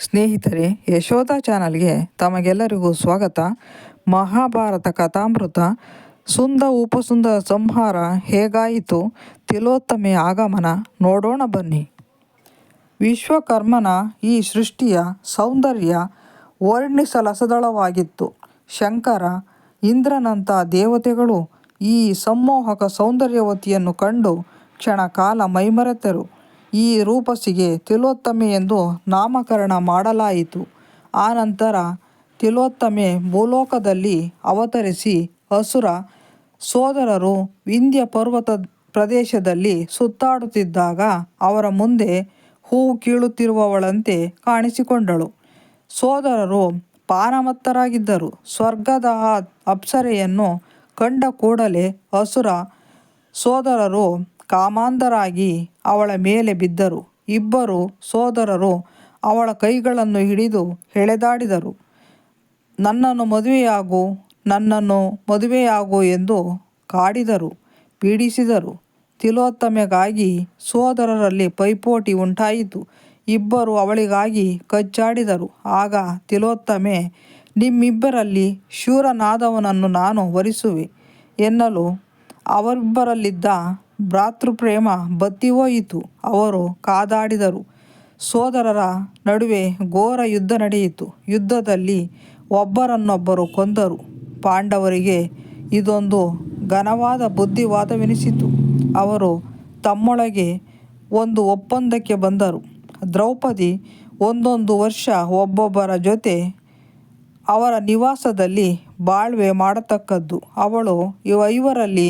ಸ್ನೇಹಿತರೆ, ಯಶೋಧ ಚಾನಲ್ಗೆ ತಮಗೆಲ್ಲರಿಗೂ ಸ್ವಾಗತ. ಮಹಾಭಾರತ ಕಥಾಮೃತ, ಸುಂದ ಉಪಸುಂದ ಸಂಹಾರ ಹೇಗಾಯಿತು? ತಿಲೋತ್ತಮೆ ಆಗಮನ, ನೋಡೋಣ ಬನ್ನಿ. ವಿಶ್ವಕರ್ಮನ ಈ ಸೃಷ್ಟಿಯ ಸೌಂದರ್ಯ ವರ್ಣಿಸಲಸದಳವಾಗಿತ್ತು. ಶಂಕರ ಇಂದ್ರನಂಥ ದೇವತೆಗಳು ಈ ಸಮ್ಮೋಹಕ ಸೌಂದರ್ಯವತಿಯನ್ನು ಕಂಡು ಕ್ಷಣಕಾಲ ಮೈಮರೆತರು. ಈ ರೂಪಸಿಗೆ ತಿಲೋತ್ತಮೆ ಎಂದು ನಾಮಕರಣ ಮಾಡಲಾಯಿತು. ಆನಂತರ ತಿಲೋತ್ತಮೆ ಭೂಲೋಕದಲ್ಲಿ ಅವತರಿಸಿ ಅಸುರ ಸೋದರರು ವಿಂಧ್ಯ ಪರ್ವತ ಪ್ರದೇಶದಲ್ಲಿ ಸುತ್ತಾಡುತ್ತಿದ್ದಾಗ ಅವರ ಮುಂದೆ ಹೂವು ಕೀಳುತ್ತಿರುವವಳಂತೆ ಕಾಣಿಸಿಕೊಂಡಳು. ಸೋದರರು ಪಾನಮತ್ತರಾಗಿದ್ದರು. ಸ್ವರ್ಗದ ಅಪ್ಸರೆಯನ್ನು ಕಂಡ ಕೂಡಲೇ ಅಸುರ ಸೋದರರು ಕಾಮಾಂಧರಾಗಿ ಅವಳ ಮೇಲೆ ಬಿದ್ದರು. ಇಬ್ಬರು ಸೋದರರು ಅವಳ ಕೈಗಳನ್ನು ಹಿಡಿದು ಎಳೆದಾಡಿದರು ನನ್ನನ್ನು ಮದುವೆಯಾಗು ನನ್ನನ್ನು ಮದುವೆಯಾಗು ಎಂದು ಕಾಡಿದರು, ಪೀಡಿಸಿದರು. ತಿಲೋತ್ತಮೆಗಾಗಿ ಸೋದರರಲ್ಲಿ ಪೈಪೋಟಿ ಉಂಟಾಯಿತು. ಇಬ್ಬರು ಅವಳಿಗಾಗಿ ಕಚ್ಚಾಡಿದರು. ಆಗ ತಿಲೋತ್ತಮೆ, ನಿಮ್ಮಿಬ್ಬರಲ್ಲಿ ಶೂರನಾದವನನ್ನು ನಾನು ವರಿಸುವೆ ಎನ್ನಲು ಅವರಿಬ್ಬರಲ್ಲಿದ್ದ ಭ್ರಾತೃಪ್ರೇಮ ಬತ್ತಿಹೋಯಿತು ಅವರು ಕಾದಾಡಿದರು. ಸೋದರರ ನಡುವೆ ಘೋರ ಯುದ್ಧ ನಡೆಯಿತು. ಯುದ್ಧದಲ್ಲಿ ಒಬ್ಬರನ್ನೊಬ್ಬರು ಕೊಂದರು. ಪಾಂಡವರಿಗೆ ಇದೊಂದು ಘನವಾದ ಬುದ್ಧಿವಾದವೆನಿಸಿತು. ಅವರು ತಮ್ಮೊಳಗೆ ಒಂದು ಒಪ್ಪಂದಕ್ಕೆ ಬಂದರು. ದ್ರೌಪದಿ ಒಂದೊಂದು ವರ್ಷ ಒಬ್ಬೊಬ್ಬರ ಜೊತೆ ಅವರ ನಿವಾಸದಲ್ಲಿ ಬಾಳ್ವೆ ಮಾಡತಕ್ಕದ್ದು. ಅವಳು ಐವರಲ್ಲಿ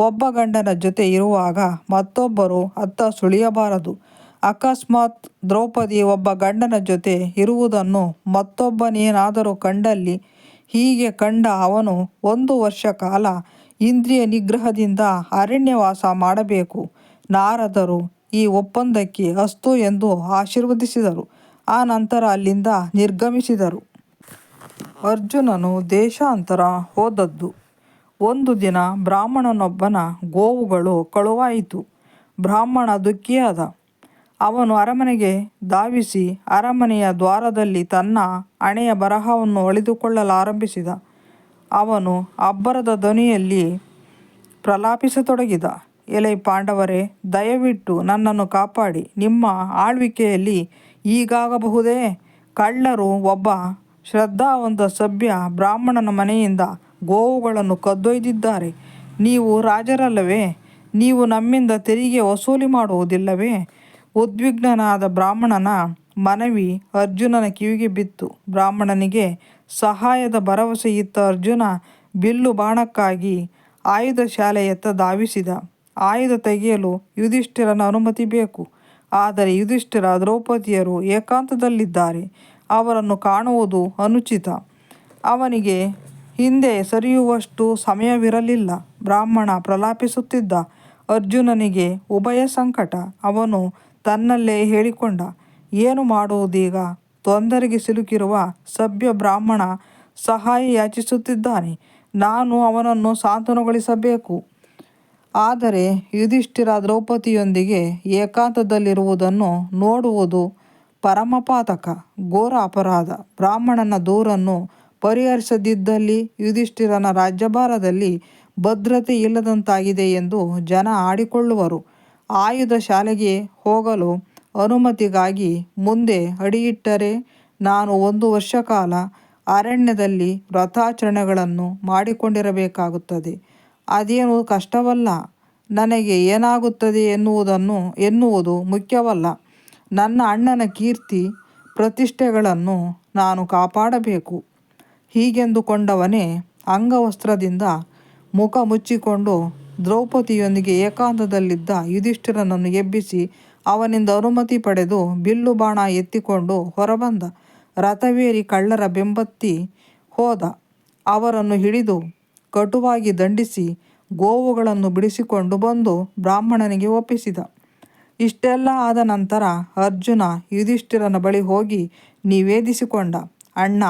ಒಬ್ಬ ಗಂಡನ ಜೊತೆ ಇರುವಾಗ ಮತ್ತೊಬ್ಬರು ಅತ್ತ ಸುಳಿಯಬಾರದು. ಅಕಸ್ಮಾತ್ ದ್ರೌಪದಿ ಒಬ್ಬ ಗಂಡನ ಜೊತೆ ಇರುವುದನ್ನು ಮತ್ತೊಬ್ಬನೇನಾದರೂ ಕಂಡಲ್ಲಿ ಹೀಗೆ ಕಂಡ ಅವನು ಒಂದು ವರ್ಷ ಕಾಲ ಇಂದ್ರಿಯ ನಿಗ್ರಹದಿಂದ ಅರಣ್ಯವಾಸ ಮಾಡಬೇಕು. ನಾರದರು ಈ ಒಪ್ಪಂದಕ್ಕೆ ಅಸ್ತು ಎಂದು ಆಶೀರ್ವದಿಸಿದರು. ಆ ನಂತರ ಅಲ್ಲಿಂದ ನಿರ್ಗಮಿಸಿದರು. ಅರ್ಜುನನು ದೇಶಾಂತರ ಹೋದದ್ದು. ಒಂದು ದಿನ ಬ್ರಾಹ್ಮಣನೊಬ್ಬನ ಗೋವುಗಳು ಕಳುವಾಯಿತು. ಬ್ರಾಹ್ಮಣ ದುಃಖಿಯಾದ ಅವನು ಅರಮನೆಗೆ ಧಾವಿಸಿ ಅರಮನೆಯ ದ್ವಾರದಲ್ಲಿ ತನ್ನ ಹಣೆಯ ಬರಹವನ್ನು ಅಳಿದುಕೊಳ್ಳಲಾರಂಭಿಸಿದ. ಅವನು ಅಬ್ಬರದ ಧ್ವನಿಯಲ್ಲಿ ಪ್ರಲಾಪಿಸತೊಡಗಿದ. ಎಲೆ ಪಾಂಡವರೇ, ದಯವಿಟ್ಟು ನನ್ನನ್ನು ಕಾಪಾಡಿ. ನಿಮ್ಮ ಆಳ್ವಿಕೆಯಲ್ಲಿ ಈಗಾಗಬಹುದೇ ಕಳ್ಳರು ಒಬ್ಬ ಶ್ರದ್ಧಾವಂತ ಸಭ್ಯ ಬ್ರಾಹ್ಮಣನ ಮನೆಯಿಂದ ಗೋವುಗಳನ್ನು ಕದ್ದೊಯ್ದಿದ್ದಾರೆ. ನೀವು ರಾಜರಲ್ಲವೇ? ನೀವು ನಮ್ಮಿಂದ ತೆರಿಗೆ ವಸೂಲಿ ಮಾಡುವುದಿಲ್ಲವೇ? ಉದ್ವಿಗ್ನನಾದ ಬ್ರಾಹ್ಮಣನ ಮನವಿ ಅರ್ಜುನನ ಕಿವಿಗೆ ಬಿತ್ತು. ಬ್ರಾಹ್ಮಣನಿಗೆ ಸಹಾಯದ ಭರವಸೆ ಇತ್ತ ಅರ್ಜುನ ಬಿಲ್ಲು ಬಾಣಕ್ಕಾಗಿ ಆಯುಧ ಶಾಲೆಯತ್ತ ಧಾವಿಸಿದ. ಆಯುಧ ತೆಗೆಯಲು ಯುಧಿಷ್ಠಿರನ ಅನುಮತಿ ಬೇಕು. ಆದರೆ ಯುಧಿಷ್ಠಿರ ದ್ರೌಪದಿಯರು ಏಕಾಂತದಲ್ಲಿದ್ದಾರೆ. ಅವರನ್ನು ಕಾಣುವುದು ಅನುಚಿತ. ಅವನಿಗೆ ಹಿಂದೆ ಸರಿಯುವಷ್ಟು ಸಮಯವಿರಲಿಲ್ಲ. ಬ್ರಾಹ್ಮಣ ಪ್ರಲಾಪಿಸುತ್ತಿದ್ದ ಅರ್ಜುನನಿಗೆ ಉಭಯ ಸಂಕಟ. ಅವನು ತನ್ನಲ್ಲೇ ಹೇಳಿಕೊಂಡ, ಏನು ಮಾಡುವುದೀಗ? ತೊಂದರೆಗೆ ಸಿಲುಕಿರುವ ಸಭ್ಯ ಬ್ರಾಹ್ಮಣ ಸಹಾಯ ಯಾಚಿಸುತ್ತಿದ್ದಾನೆ. ನಾನು ಅವನನ್ನು ಸಾಂತ್ವನಗೊಳಿಸಬೇಕು. ಆದರೆ ಯುಧಿಷ್ಠಿರ ದ್ರೌಪದಿಯೊಂದಿಗೆ ಏಕಾಂತದಲ್ಲಿರುವುದನ್ನು ನೋಡುವುದು ಪರಮಪಾತಕ, ಘೋರ ಅಪರಾಧ. ಬ್ರಾಹ್ಮಣನ ದೂರನ್ನು ಪರಿಹರಿಸದಿದ್ದಲ್ಲಿ ಯುಧಿಷ್ಠಿರನ ರಾಜ್ಯಭಾರದಲ್ಲಿ ಭದ್ರತೆ ಇಲ್ಲದಂತಾಗಿದೆ ಎಂದು ಜನ ಆಡಿಕೊಳ್ಳುವರು. ಆಯುಧ ಶಾಲೆಗೆ ಹೋಗಲು ಅನುಮತಿಗಾಗಿ ಮುಂದೆ ಅಡಿಯಿಟ್ಟರೆ ನಾನು ಒಂದು ವರ್ಷ ಕಾಲ ಅರಣ್ಯದಲ್ಲಿ ವ್ರತಾಚರಣೆಗಳನ್ನು ಮಾಡಿಕೊಂಡಿರಬೇಕಾಗುತ್ತದೆ. ಅದೇನು ಕಷ್ಟವಲ್ಲ? ನನಗೆ ಏನಾಗುತ್ತದೆ ಎನ್ನುವುದನ್ನು ಎನ್ನುವುದು ಮುಖ್ಯವಲ್ಲ. ನನ್ನ ಅಣ್ಣನ ಕೀರ್ತಿ ಪ್ರತಿಷ್ಠೆಗಳನ್ನು ನಾನು ಕಾಪಾಡಬೇಕು. ಹೀಗೆಂದುಕೊಂಡವನೇ ಅಂಗವಸ್ತ್ರದಿಂದ ಮುಖ ಮುಚ್ಚಿಕೊಂಡು ದ್ರೌಪದಿಯೊಂದಿಗೆ ಏಕಾಂತದಲ್ಲಿದ್ದ ಯುಧಿಷ್ಠಿರನನ್ನು ಎಬ್ಬಿಸಿ ಅವನಿಂದ ಅನುಮತಿ ಪಡೆದು ಬಿಲ್ಲು ಬಾಣ ಎತ್ತಿಕೊಂಡು ಹೊರಬಂದ ರಥವೇರಿ ಕಳ್ಳರ ಬೆಂಬತ್ತಿ ಹೋದ. ಅವರನ್ನು ಹಿಡಿದು ಕಟುವಾಗಿ ದಂಡಿಸಿ ಗೋವುಗಳನ್ನು ಬಿಡಿಸಿಕೊಂಡು ಬಂದು ಬ್ರಾಹ್ಮಣನಿಗೆ ಒಪ್ಪಿಸಿದ. ಇಷ್ಟೆಲ್ಲ ಆದ ನಂತರ ಅರ್ಜುನ ಯುಧಿಷ್ಠಿರನ ಬಳಿ ಹೋಗಿ ನಿವೇದಿಸಿಕೊಂಡ, ಅಣ್ಣ,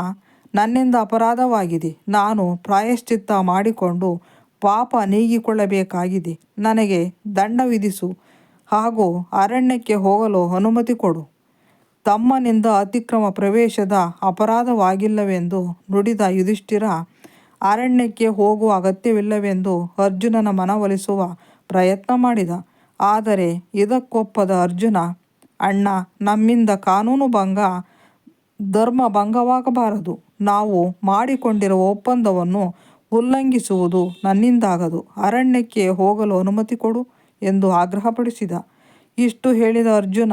ನನ್ನಿಂದ ಅಪರಾಧವಾಗಿದೆ. ನಾನು ಪ್ರಾಯಶ್ಚಿತ್ತ ಮಾಡಿಕೊಂಡು ಪಾಪ ನೀಗಿಕೊಳ್ಳಬೇಕಾಗಿದೆ. ನನಗೆ ದಂಡ ವಿಧಿಸು. ಹಾಗೂ ಅರಣ್ಯಕ್ಕೆ ಹೋಗಲು ಅನುಮತಿ ಕೊಡು. ತಮ್ಮನಿಂದ ಅತಿಕ್ರಮ ಪ್ರವೇಶದ ಅಪರಾಧವಾಗಿಲ್ಲವೆಂದು ನುಡಿದ ಯುಧಿಷ್ಠಿರ, ಅರಣ್ಯಕ್ಕೆ ಹೋಗುವ ಅಗತ್ಯವಿಲ್ಲವೆಂದು ಅರ್ಜುನನ ಮನವೊಲಿಸುವ ಪ್ರಯತ್ನ ಮಾಡಿದ. ಆದರೆ ಇದಕ್ಕೊಪ್ಪದ ಅರ್ಜುನ, ಅಣ್ಣ, ನಮ್ಮಿಂದ ಕಾನೂನು ಭಂಗ, ಧರ್ಮ ಭಂಗವಾಗಬಾರದು. ನಾವು ಮಾಡಿಕೊಂಡಿರುವ ಒಪ್ಪಂದವನ್ನು ಉಲ್ಲಂಘಿಸುವುದು ನನ್ನಿಂದಾಗದು. ಅರಣ್ಯಕ್ಕೆ ಹೋಗಲು ಅನುಮತಿ ಕೊಡು ಎಂದು ಆಗ್ರಹಪಡಿಸಿದ. ಇಷ್ಟು ಹೇಳಿದ ಅರ್ಜುನ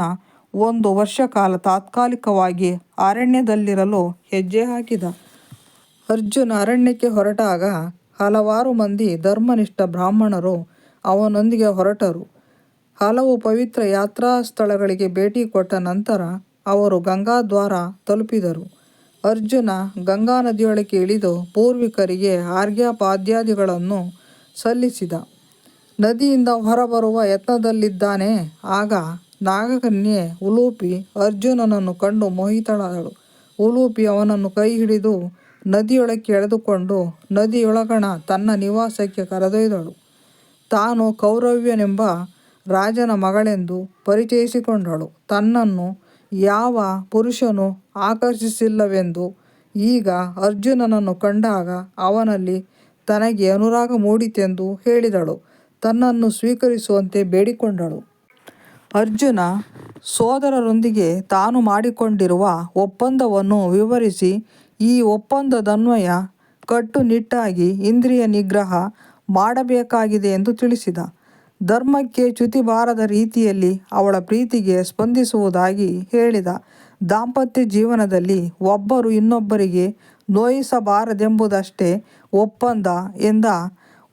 ಒಂದು ವರ್ಷ ಕಾಲ ತಾತ್ಕಾಲಿಕವಾಗಿ ಅರಣ್ಯದಲ್ಲಿರಲು ಹೆಜ್ಜೆ ಹಾಕಿದ. ಅರ್ಜುನ ಅರಣ್ಯಕ್ಕೆ ಹೊರಟಾಗ ಹಲವಾರು ಮಂದಿ ಧರ್ಮನಿಷ್ಠ ಬ್ರಾಹ್ಮಣರು ಅವನೊಂದಿಗೆ ಹೊರಟರು. ಹಲವು ಪವಿತ್ರ ಯಾತ್ರಾ ಸ್ಥಳಗಳಿಗೆ ಭೇಟಿ ಕೊಟ್ಟ ನಂತರ ಅವರು ಗಂಗಾದ್ವಾರ ತಲುಪಿದರು. ಅರ್ಜುನ ಗಂಗಾ ನದಿಯೊಳಗೆ ಇಳಿದು ಪೂರ್ವಿಕರಿಗೆ ಆರ್ಘ್ಯಪಾದ್ಯಾದಿಗಳನ್ನು ಸಲ್ಲಿಸಿದ. ನದಿಯಿಂದ ಹೊರಬರುವ ಯತ್ನದಲ್ಲಿದ್ದಾನೆ. ಆಗ ನಾಗಕನ್ಯೆ ಉಲೂಪಿ ಅರ್ಜುನನನ್ನು ಕಂಡು ಮೋಹಿತಳಾದಳು. ಉಲೂಪಿ ಅವನನ್ನು ಕೈ ಹಿಡಿದು ನದಿಯೊಳಕ್ಕೆ ಎಳೆದುಕೊಂಡು ನದಿಯೊಳಗಣ ತನ್ನ ನಿವಾಸಕ್ಕೆ ಕರೆದೊಯ್ದಳು. ತಾನು ಕೌರವ್ಯನೆಂಬ ರಾಜನ ಮಗಳೆಂದು ಪರಿಚಯಿಸಿಕೊಂಡಳು. ತನ್ನನ್ನು ಯಾವ ಪುರುಷನೂ ಆಕರ್ಷಿಸಿಲ್ಲವೆಂದು ಈಗ ಅರ್ಜುನನನ್ನು ಕಂಡಾಗ ಅವನಲ್ಲಿ ತನಗೆ ಅನುರಾಗ ಮೂಡಿತೆಂದು ಹೇಳಿದಳು. ತನ್ನನ್ನು ಸ್ವೀಕರಿಸುವಂತೆ ಬೇಡಿಕೊಂಡಳು. ಅರ್ಜುನ ಸೋದರರೊಂದಿಗೆ ತಾನು ಮಾಡಿಕೊಂಡಿರುವ ಒಪ್ಪಂದವನ್ನು ವಿವರಿಸಿ ಈ ಒಪ್ಪಂದದನ್ವಯ ಕಟ್ಟುನಿಟ್ಟಾಗಿ ಇಂದ್ರಿಯ ನಿಗ್ರಹ ಮಾಡಬೇಕಾಗಿದೆ ಎಂದು ತಿಳಿಸಿದ. ಧರ್ಮಕ್ಕೆ ಚ್ಯುತಿ ಬಾರದ ರೀತಿಯಲ್ಲಿ ಅವಳ ಪ್ರೀತಿಗೆ ಸ್ಪಂದಿಸುವುದಾಗಿ ಹೇಳಿದ. ದಾಂಪತ್ಯ ಜೀವನದಲ್ಲಿ ಒಬ್ಬರು ಇನ್ನೊಬ್ಬರಿಗೆ ನೋಯಿಸಬಾರದೆಂಬುದಷ್ಟೇ ಒಪ್ಪಂದ ಎಂದ.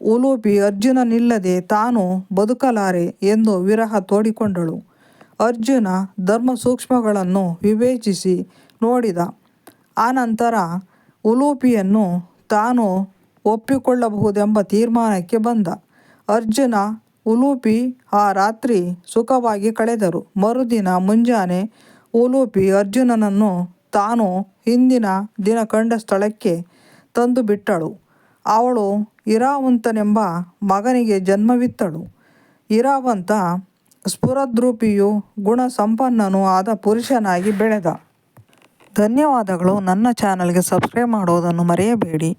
ಉಲೂಪಿ ಅರ್ಜುನನಿಲ್ಲದೆ ತಾನು ಬದುಕಲಾರೆ ಎಂದು ವಿರಹ ತೋಡಿಕೊಂಡಳು. ಅರ್ಜುನ ಧರ್ಮ ಸೂಕ್ಷ್ಮಗಳನ್ನು ವಿವೇಚಿಸಿ ನೋಡಿದ. ಆನಂತರ ಉಲೂಪಿಯನ್ನು ತಾನು ಒಪ್ಪಿಕೊಳ್ಳಬಹುದೆಂಬ ತೀರ್ಮಾನಕ್ಕೆ ಬಂದ. ಅರ್ಜುನ ಉಲೂಪಿ ಆ ರಾತ್ರಿ ಸುಖವಾಗಿ ಕಳೆದರು. ಮರುದಿನ ಮುಂಜಾನೆ ಉಲೂಪಿ ಅರ್ಜುನನನ್ನು ತಾನು ಹಿಂದಿನ ದಿನ ಕಂಡ ಸ್ಥಳಕ್ಕೆ ತಂದು ಬಿಟ್ಟಳು. ಅವಳು ಇರಾವಂತನೆಂಬ ಮಗನಿಗೆ ಜನ್ಮವಿತ್ತಳು. ಇರಾವಂತ ಸ್ಫುರದ್ರೂಪಿಯು ಗುಣ ಸಂಪನ್ನನೂ ಆದ ಪುರುಷನಾಗಿ ಬೆಳೆದ. ಧನ್ಯವಾದಗಳು. ನನ್ನ ಚಾನಲ್ಗೆ ಸಬ್ಸ್ಕ್ರೈಬ್ ಮಾಡೋದನ್ನು ಮರೆಯಬೇಡಿ.